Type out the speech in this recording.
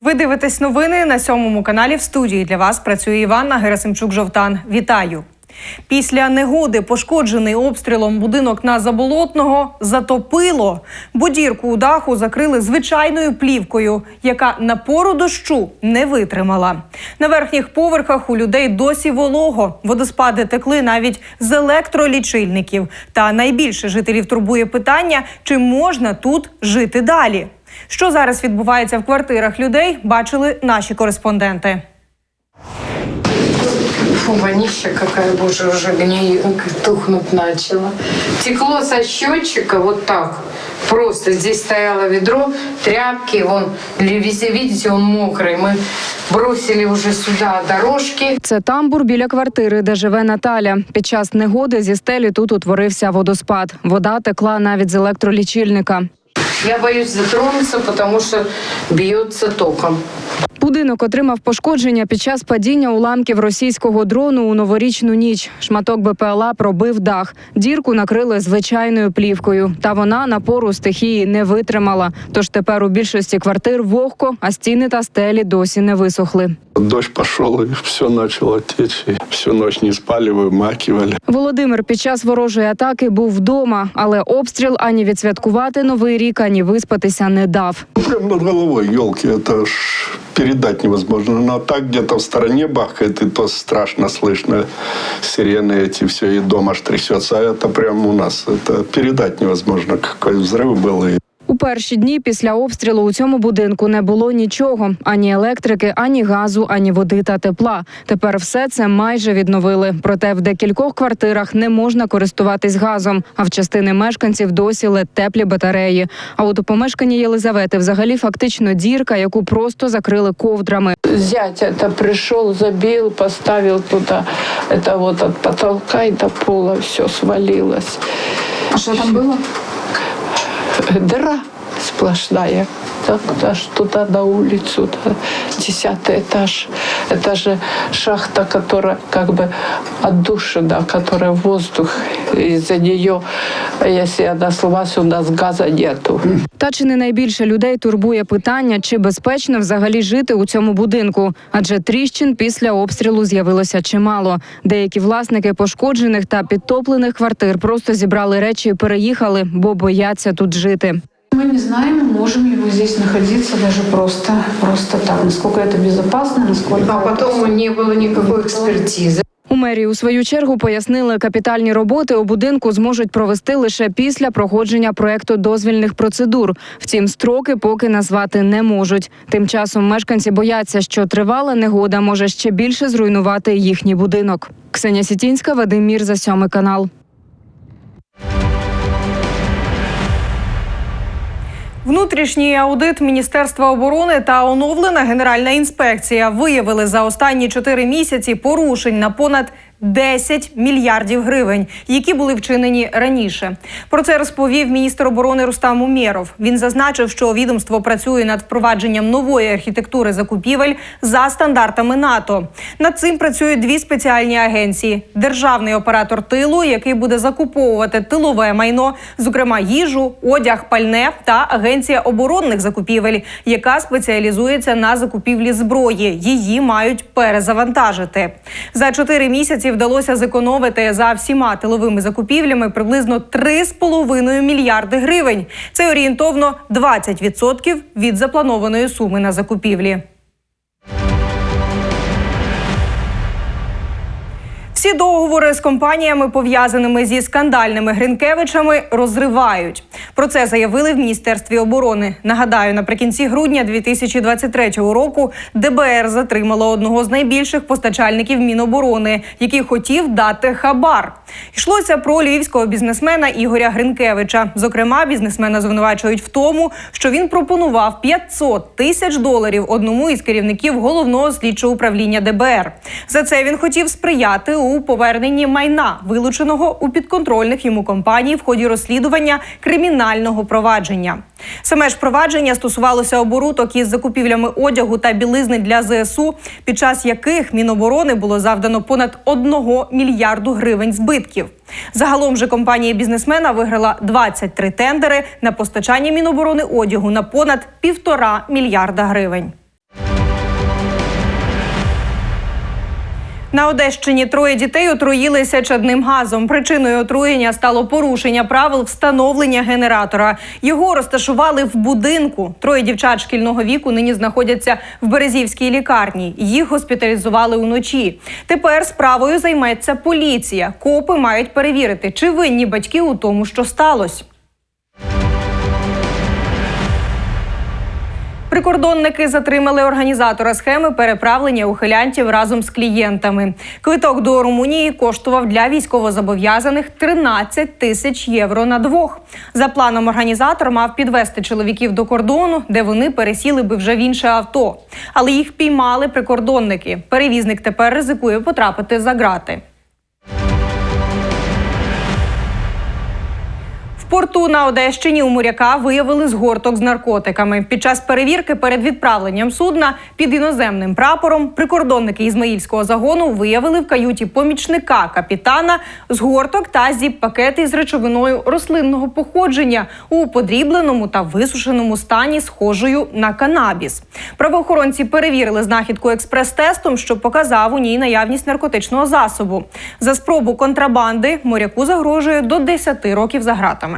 Ви дивитесь новини на сьомому каналі. В студії для вас працює Іванна Герасимчук Жовтан. Вітаю. Після негоди пошкоджений обстрілом будинок на заболотного затопило. Будірку у даху закрили звичайною плівкою, яка напору дощу не витримала. На верхніх поверхах у людей досі волого. Водоспади текли навіть з електролічильників. Та найбільше жителів турбує питання, чи можна тут жити далі. Що зараз відбувається в квартирах людей, бачили наші кореспонденти. Фу, вонища какая, боже, уже гней, тухнуть начала. Текло со счетчика вот так. Просто здесь стояло ведро, тряпки, вон, видите, он мокрый. Мы бросили уже сюда дорожки. Це тамбур біля квартири, де живе Наталя. Під час негоди зі стелі тут утворився водоспад. Вода текла навіть з електролічильника. Я боюсь затронуться, потому что бьется током. Будинок отримав пошкодження під час падіння уламків російського дрону у новорічну ніч. Шматок БПЛА пробив дах. Дірку накрили звичайною плівкою. Та вона напору стихії не витримала. Тож тепер у більшості квартир вогко, а стіни та стелі досі не висохли. Дождь пошел, и все начало течь. И всю ночь не спали, вымакивали. Володимир під час ворожої атаки був вдома, але обстріл ані відсвяткувати новий рік, ані виспатися не дав. Ну, Прям над головой, елки, это ж передать невозможно. Но так где-то в стороне бахает, и то страшно слышно сирены эти, все, и дом аж трясется. А это прям у нас, это передать невозможно, какой взрыв был. И У перші дні після обстрілу у цьому будинку не було нічого: ані електрики, ані газу, ані води та тепла. Тепер все це майже відновили. Проте в декількох квартирах не можна користуватись газом, а в частини мешканців досі ледь теплі батареї. А от у помешканні Єлизавети взагалі фактично дірка, яку просто закрили ковдрами. Зять это пришел, забил, поставил туда. Это вот от потолка и до пола все свалилось. А что там было? Дыра сплошная Так, аж туда на улицу, да, десятый этаж. Это же шахта, которая как бы отдушина, которая воздух. Из-за нее, если она сломалась, у нас газа нету. Та чи не найбільше людей турбує питання, чи безпечно взагалі жити у цьому будинку? Адже тріщин після обстрілу з'явилося чимало. Деякі власники пошкоджених та підтоплених квартир просто зібрали речі і переїхали, бо бояться тут жити. Мы не знаем, можем ли мы здесь находиться даже просто, просто так, насколько это безопасно, насколько... А потом не было никакой экспертизы. У мерії у свою чергу пояснили, капітальні роботи у будинку зможуть провести лише після проходження проекту дозвільних процедур. Втім, строки поки назвати не можуть. Тим часом мешканці бояться, що тривала негода може ще більше зруйнувати їхній будинок. Ксенія Сітінська, Вадим Мір за сьомий канал. Внутрішній аудит Міністерства оборони та оновлена Генеральна інспекція виявили за останні чотири місяці порушень на понад 10 мільярдів гривень, які були вчинені раніше. Про це розповів міністр оборони Рустам Умєров. Він зазначив, що відомство працює над впровадженням нової архітектури закупівель за стандартами НАТО. Над цим працюють дві спеціальні агенції: державний оператор тилу, який буде закуповувати тилове майно, зокрема їжу, одяг, пальне, та агенція оборонних закупівель, яка спеціалізується на закупівлі зброї. Її мають перезавантажити за чотири місяці. Вдалося зекономити за всіма тиловими закупівлями приблизно 3,5 мільярди гривень. Це орієнтовно 20% від запланованої суми на закупівлі. Всі договори з компаніями, пов'язаними зі скандальними Гринкевичами, розривають. Про це заявили в міністерстві оборони. Нагадаю, наприкінці грудня 2023 року ДБР затримало одного з найбільших постачальників Міноборони, який хотів дати хабар. Йшлося про львівського бізнесмена Ігоря Гринкевича. Зокрема, бізнесмена звинувачують в тому, що він пропонував 500 тисяч доларів одному із керівників головного слідчого управління ДБР. За це він хотів сприяти у поверненні майна, вилученого у підконтрольних йому компаній в ході розслідування кримінального провадження. Саме ж провадження стосувалося оборудок із закупівлями одягу та білизни для ЗСУ, під час яких Міноборони було завдано понад 1 мільярду гривень збитків. Загалом же компанія бізнесмена виграла 23 тендери на постачання Міноборони одягу на понад півтора мільярда гривень. На Одещині троє дітей отруїлися чадним газом. Причиною отруєння стало порушення правил встановлення генератора. Його розташували в будинку. Троє дівчат шкільного віку нині знаходяться в Березівській лікарні. Їх госпіталізували уночі. Тепер справою займеться поліція. Копи мають перевірити, чи винні батьки у тому, що сталося. Прикордонники затримали організатора схеми переправлення ухилянтів разом з клієнтами. Квиток до Румунії коштував для військовозобов'язаних 13 тисяч євро на двох. За планом організатор мав підвести чоловіків до кордону, де вони пересіли би вже в інше авто. Але їх піймали прикордонники. Перевізник тепер ризикує потрапити за грати. Порту на Одещині у моряка виявили згорток з наркотиками. Під час перевірки перед відправленням судна під іноземним прапором прикордонники Ізмаїльського загону виявили в каюті помічника капітана згорток та зіп-пакети з речовиною рослинного походження у подрібленому та висушеному стані, схожою на канабіс. Правоохоронці перевірили знахідку експрес-тестом, що показав у ній наявність наркотичного засобу. За спробу контрабанди моряку загрожує до 10 років за гратами.